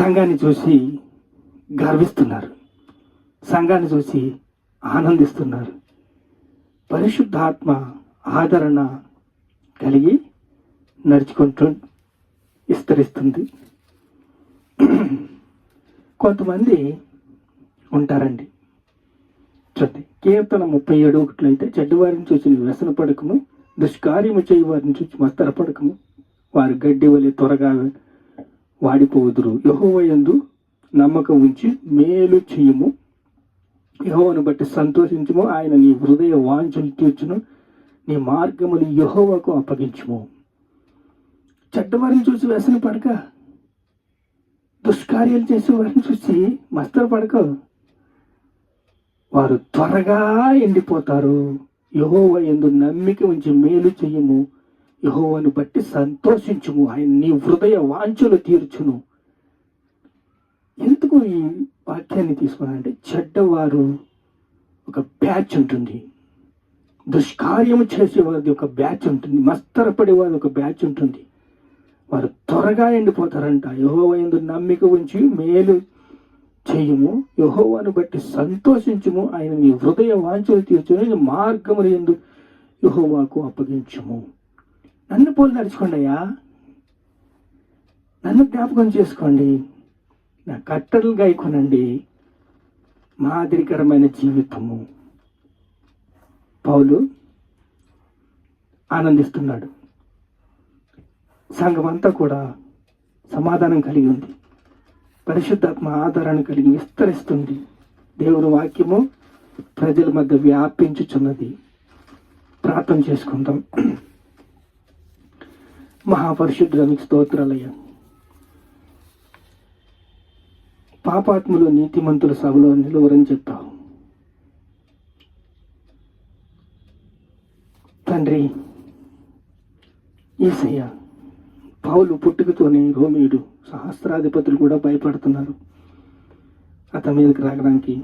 సంఘాన్ని చూసి గర్విస్తున్నారు. సంఘాన్ని చూసి ఆనందిస్తున్నారు. పరిశుద్ధాత్మ ఆదరణ కలిగి నడుచుకుంటూ విస్తరిస్తుంది. కొంతమంది ఉంటారండి. చూడండి కీర్తన ముప్పై ఏడు ఒకట్లో అయితే చెడ్డవారిని చూసి వ్యసన పడకము దుష్కార్యము చేయవారిని చూసి మస్తర పడకము వారు గడ్డి వలె త్వరగా వాడిపోవుదురు యహోవయందు నమ్మకం ఉంచి మేలు చేయము. యహోవను బట్టి సంతోషించము. ఆయన నీ హృదయ వాంఛలు తీర్చును. నీ మార్గములు యహోవకు అప్పగించుము. చెడ్డవారిని చూసి వ్యసన పడక. దుష్కార్యాలు చేసే వారిని చూసి మస్తరు పడక. వారు త్వరగా ఎండిపోతారు. యహోవ ఎందు నమ్మిక ఉంచి మేలు చెయ్యము యహోవను బట్టి సంతోషించుము. ఆయన నీ హృదయ వాంఛలు తీర్చును. ఎందుకు ఈ వాక్యాన్ని తీసుకున్నానంటే చెడ్డవారు ఒక బ్యాచ్ ఉంటుంది. దుష్కార్యము చేసేవారిది ఒక బ్యాచ్ ఉంటుంది. మస్తరపడే వారి ఒక బ్యాచ్ ఉంటుంది. వారు త్వరగా ఎండిపోతారంట. యహోవ ఎందు నమ్మిక ఉంచి మేలు చేయము. యహోవాను బట్టి సంతోషించుము. ఆయన నీ హృదయ వాంఛలు తీర్చుని. మార్గములు ఎందు యహోవాకు అప్పగించుము. నన్ను పోలి నడుచుకోండి అయ్యా. నన్ను జ్ఞాపకం చేసుకోండి. నా కట్టలు గాయకొనండి. మాదిరికరమైన జీవితము. పౌలు ఆనందిస్తున్నాడు. సంఘం అంతా కూడా సమాధానం కలిగి ఉంది. పరిశుద్ధాత్మ ఆధారాన్ని కలిగి విస్తరిస్తుంది. దేవుని వాక్యము ప్రజల మధ్య వ్యాపించుచున్నది. ప్రార్థన చేసుకుందాం. మహాపరిశుద్ధులకు మీకు స్తోత్రాలయ్య. పాపాత్ములు నీతిమంతుల సభలో నిలువరని చెప్పావు తండ్రి ఈసయ్య పావులు పుట్టుకతోనే రోమియుడు సహస్రాధిపతులు కూడా భయపడుతున్నారు. అతని మీదకి రాగడానికి